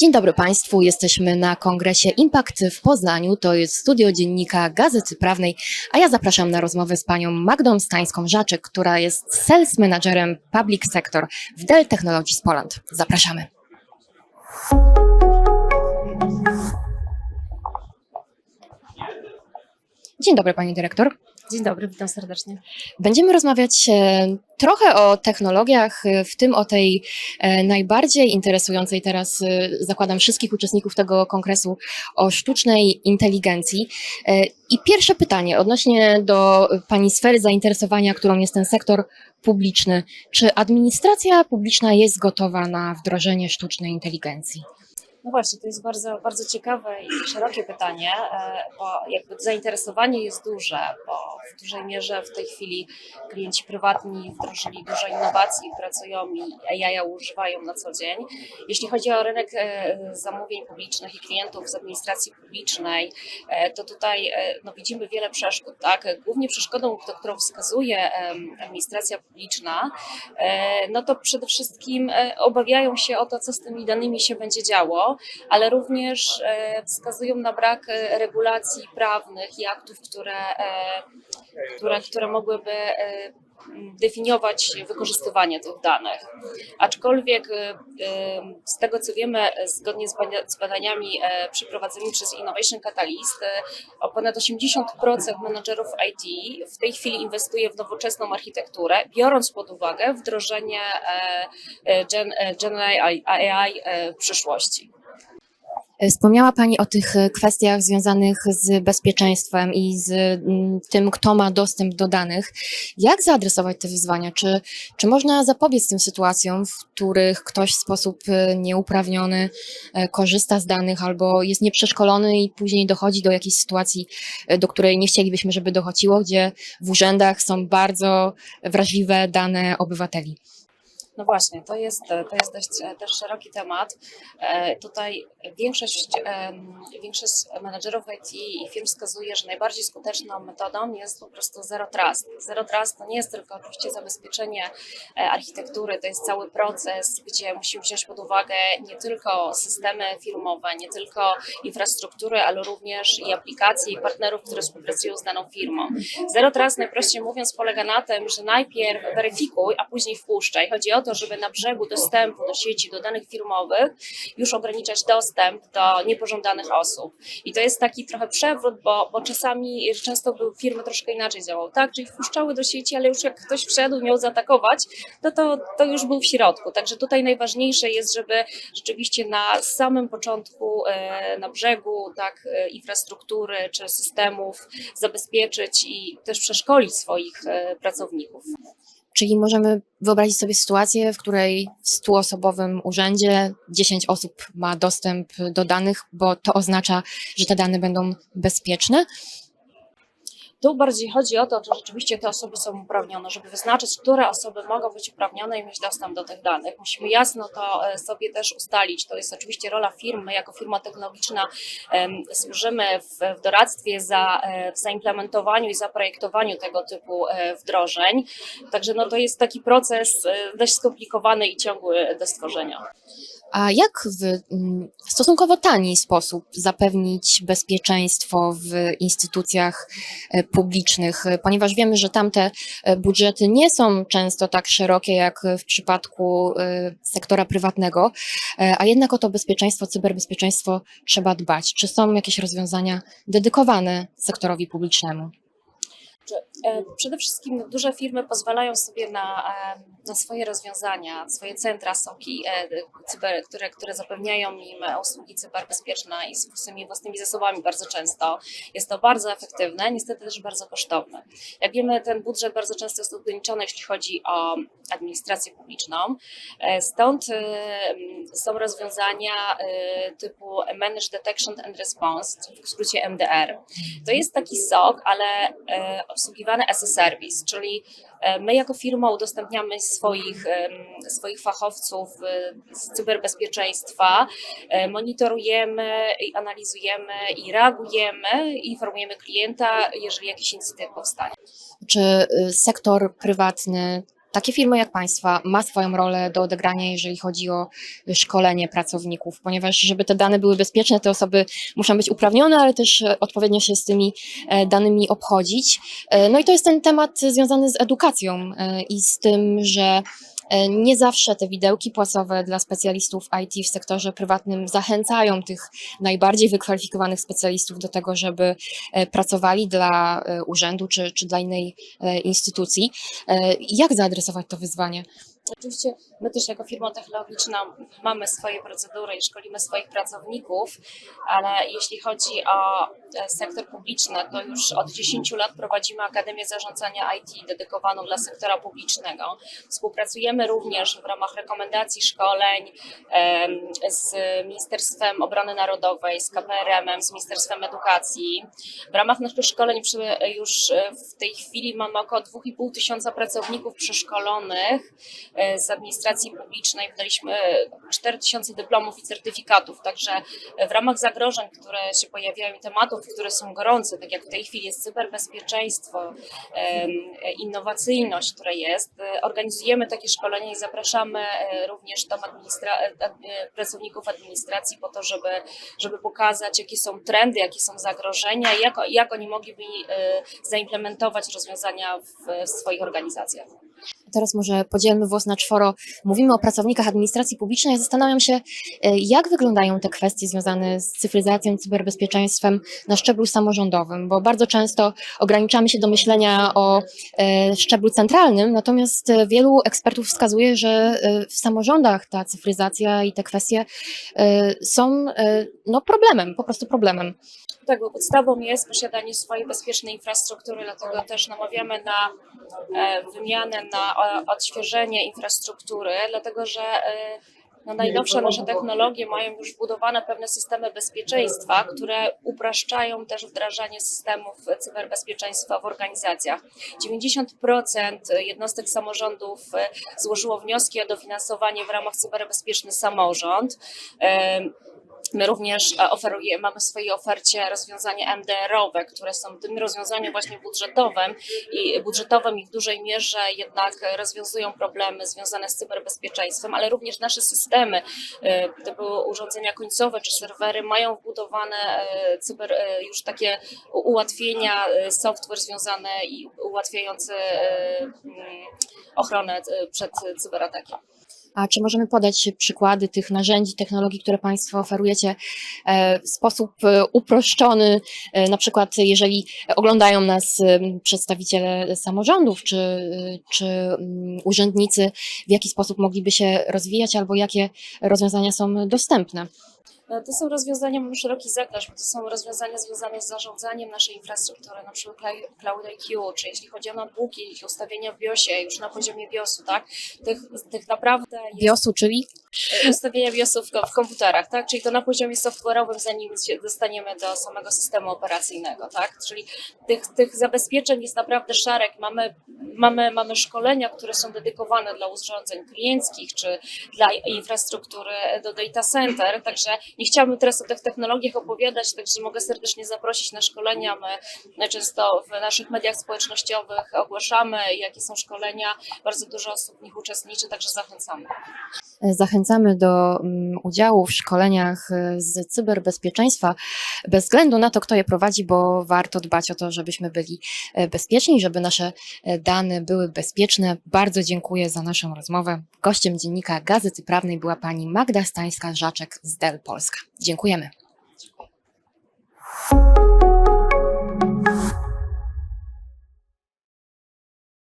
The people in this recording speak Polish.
Dzień dobry Państwu, jesteśmy na kongresie Impact w Poznaniu. To jest studio dziennika Gazety Prawnej, a ja zapraszam na rozmowę z panią Magdą Stańską-Żaczyk, która jest sales managerem Public Sector w Dell Technologies Poland. Zapraszamy. Dzień dobry Pani Dyrektor. Dzień dobry, witam serdecznie. Będziemy rozmawiać e, trochę o technologiach, e, w tym o tej e, najbardziej interesującej teraz, zakładam, wszystkich uczestników tego kongresu, o sztucznej inteligencji. I pierwsze pytanie odnośnie do Pani sfery zainteresowania, którą jest ten sektor publiczny. Czy administracja publiczna jest gotowa na wdrożenie sztucznej inteligencji? No właśnie, to jest bardzo, bardzo ciekawe i szerokie pytanie, bo jakby zainteresowanie jest duże, bo w dużej mierze w tej chwili klienci prywatni wdrożyli dużo innowacji, pracują i AI używają na co dzień. Jeśli chodzi o rynek e, zamówień publicznych i klientów z administracji publicznej, e, to tutaj e, no, widzimy wiele przeszkód. Tak? Głównie przeszkodą, którą wskazuje administracja publiczna, no to przede wszystkim obawiają się o to, co z tymi danymi się będzie działo, ale również wskazują na brak regulacji prawnych i aktów, które, które, które mogłyby e, definiować wykorzystywanie tych danych. Aczkolwiek e, e, z tego co wiemy, zgodnie z bada- z badaniami przeprowadzonymi przez Innovation Catalyst, ponad 80% menedżerów IT w tej chwili inwestuje w nowoczesną architekturę, biorąc pod uwagę wdrożenie Gen, Gen AI, w przyszłości. E, Wspomniała Pani o tych e, kwestiach związanych z bezpieczeństwem i z mm, tym, kto ma dostęp do danych. Jak zaadresować te wyzwania? Czy, czy można zapobiec tym sytuacjom, w których ktoś w sposób e, nieuprawniony korzysta z danych albo jest nieprzeszkolony i później dochodzi do jakiejś sytuacji, do której nie chcielibyśmy, żeby dochodziło, gdzie w urzędach są bardzo wrażliwe dane obywateli? No właśnie, to jest, to jest dość e, też szeroki temat. E, Tutaj większość, em, większość menedżerów IT i firm wskazuje, że najbardziej skuteczną metodą jest po prostu Zero Trust. Zero Trust to nie jest tylko oczywiście zabezpieczenie e, architektury, to jest cały proces, gdzie musimy wziąć pod uwagę nie tylko systemy firmowe, nie tylko infrastrukturę, ale również i aplikacje i partnerów, które współpracują z daną firmą. Zero Trust najprościej mówiąc polega na tym, że najpierw weryfikuj, a później wpuszczaj. Chodzi o to, żeby na brzegu dostępu do sieci, do danych firmowych już ograniczać dostęp do niepożądanych osób. I to jest taki trochę przewrót, bo, bo czasami, często były firmy troszkę inaczej działały, tak? Czyli wpuszczały do sieci, ale już jak ktoś wszedł i miał zaatakować, no to, to już był w środku. Także tutaj najważniejsze jest, żeby rzeczywiście na samym początku, e, na brzegu, tak, e, infrastruktury czy systemów zabezpieczyć i też przeszkolić swoich e, pracowników. Czyli możemy wyobrazić sobie sytuację, w której w 100-osobowym urzędzie 10 osób ma dostęp do danych, bo to oznacza, że te dane będą bezpieczne. Tu bardziej chodzi o to, czy rzeczywiście te osoby są uprawnione, żeby wyznaczyć, które osoby mogą być uprawnione i mieć dostęp do tych danych. Musimy jasno to e, sobie też ustalić. To jest oczywiście rola firmy. My jako firma technologiczna służymy w, w doradztwie za, e, w zaimplementowaniu i zaprojektowaniu tego typu e, wdrożeń. Także no, to jest taki proces dość skomplikowany i ciągły do stworzenia. A jak w mm, stosunkowo tani sposób zapewnić bezpieczeństwo w instytucjach e, publicznych, ponieważ wiemy, że tamte e, budżety nie są często tak szerokie jak w przypadku e, sektora prywatnego, a jednak o to bezpieczeństwo, cyberbezpieczeństwo trzeba dbać. Czy są jakieś rozwiązania dedykowane sektorowi publicznemu? E, Przede wszystkim duże firmy pozwalają sobie na, e, na swoje rozwiązania, swoje centra SOKI, e, cyber, które, które zapewniają im usługi cyberbezpieczne i swoimi własnymi zasobami bardzo często. Jest to bardzo efektywne, niestety też bardzo kosztowne. Jak wiemy, ten budżet bardzo często jest ograniczony, jeśli chodzi o administrację publiczną. Stąd są rozwiązania typu Managed Detection and Response, w skrócie MDR. To jest taki SOC, ale obsługiwany as a service, czyli e, my jako firma udostępniamy swoich, swoich fachowców e, z cyberbezpieczeństwa, e, monitorujemy analizujemy i reagujemy informujemy klienta, jeżeli jakiś incydent powstanie. Czy y, sektor prywatny takie firmy jak Państwa ma swoją rolę do odegrania, jeżeli chodzi o szkolenie pracowników, ponieważ żeby te dane były bezpieczne, te osoby muszą być uprawnione, ale też e, odpowiednio się z tymi e, danymi obchodzić. E, No i to jest ten temat związany z edukacją i z tym, że nie zawsze te widełki płacowe dla specjalistów IT w sektorze prywatnym zachęcają tych najbardziej wykwalifikowanych specjalistów do tego, żeby e, pracowali dla e, urzędu czy, czy dla innej e, instytucji. E, Jak zaadresować to wyzwanie? Oczywiście my też jako firma technologiczna mamy swoje procedury i szkolimy swoich pracowników, ale jeśli chodzi o e, sektor publiczny, to już od 10 lat prowadzimy Akademię Zarządzania IT dedykowaną dla sektora publicznego. Współpracujemy również w ramach rekomendacji szkoleń z Ministerstwem Obrony Narodowej, z KPRM-em, z Ministerstwem Edukacji. W ramach naszych szkoleń już e, w tej chwili mamy około 2,5 tysiąca pracowników przeszkolonych z administracji publicznej. Wydaliśmy 4 tysiące dyplomów i certyfikatów, także e, w ramach zagrożeń, które się pojawiają tematów, które są gorące, tak jak w tej chwili jest cyberbezpieczeństwo, e, innowacyjność, która jest, e, organizujemy takie szkolenia i zapraszamy e, również tam administra- e, ad- e, pracowników administracji po to, żeby, żeby pokazać, jakie są trendy, jakie są zagrożenia i jak, jak oni mogliby e, zaimplementować rozwiązania w, w swoich organizacjach. Teraz może podzielmy włos na czworo. Mówimy o pracownikach administracji publicznej. Zastanawiam się, e, jak wyglądają te kwestie związane z cyfryzacją, cyberbezpieczeństwem na szczeblu samorządowym, bo bardzo często ograniczamy się do myślenia o e, szczeblu centralnym, natomiast e, wielu ekspertów wskazuje, że w samorządach ta cyfryzacja i te kwestie są no, problemem, po prostu problemem. Bo podstawą jest posiadanie swojej bezpiecznej infrastruktury, dlatego też namawiamy na e, wymianę, na odświeżenie infrastruktury, dlatego że e, no, najnowsze nasze technologie mają już wbudowane pewne systemy bezpieczeństwa, które upraszczają też wdrażanie systemów cyberbezpieczeństwa w organizacjach. 90% jednostek samorządów e, złożyło wnioski o dofinansowanie w ramach cyberbezpieczny samorząd. My również e, oferujemy, mamy w swojej ofercie rozwiązania MDR-owe, które są tym rozwiązaniem właśnie budżetowym i budżetowym i w dużej mierze jednak rozwiązują problemy związane z cyberbezpieczeństwem, ale również nasze systemy, e, typu urządzenia końcowe czy serwery mają wbudowane e, cyber, już takie ułatwienia, software związane i ułatwiające ochronę przed cyberatakiem. A czy możemy podać przykłady tych narzędzi, technologii, które Państwo oferujecie e, w sposób e, uproszczony? E, Na przykład, jeżeli oglądają nas przedstawiciele samorządów czy, czy mm, urzędnicy, w jaki sposób mogliby się rozwijać albo jakie rozwiązania są dostępne? E, To są rozwiązania, mamy szeroki zakres, bo to są rozwiązania związane z zarządzaniem naszej infrastruktury, na przykład Cloud- IQ, czy jeśli chodzi o notebooki, ustawienia w BIOSie, już na poziomie BIOSu, tak? Tych, tych naprawdę jest BIOS-u, czyli ustawienia BIOSu w, ko- w komputerach, tak? Czyli to na poziomie software'owym, zanim się dostaniemy do samego systemu operacyjnego, tak? Czyli tych, tych zabezpieczeń jest naprawdę szereg. Mamy, mamy, mamy szkolenia, które są dedykowane dla urządzeń klienckich, czy dla infrastruktury do data center, także nie chciałabym teraz o tych technologiach opowiadać, także mogę serdecznie zaprosić na szkolenia. My często w naszych mediach społecznościowych ogłaszamy, jakie są szkolenia. Bardzo dużo osób w nich uczestniczy, także zachęcamy. Zachęcamy do mm, udziału w szkoleniach e, z cyberbezpieczeństwa, bez względu na to, kto je prowadzi, bo warto dbać o to, żebyśmy byli e, bezpieczni, żeby nasze e, dane były bezpieczne. Bardzo dziękuję za naszą rozmowę. Gościem dziennika Gazety Prawnej była pani Magda Stańska-Żaczek z Dell Polska. Dziękujemy.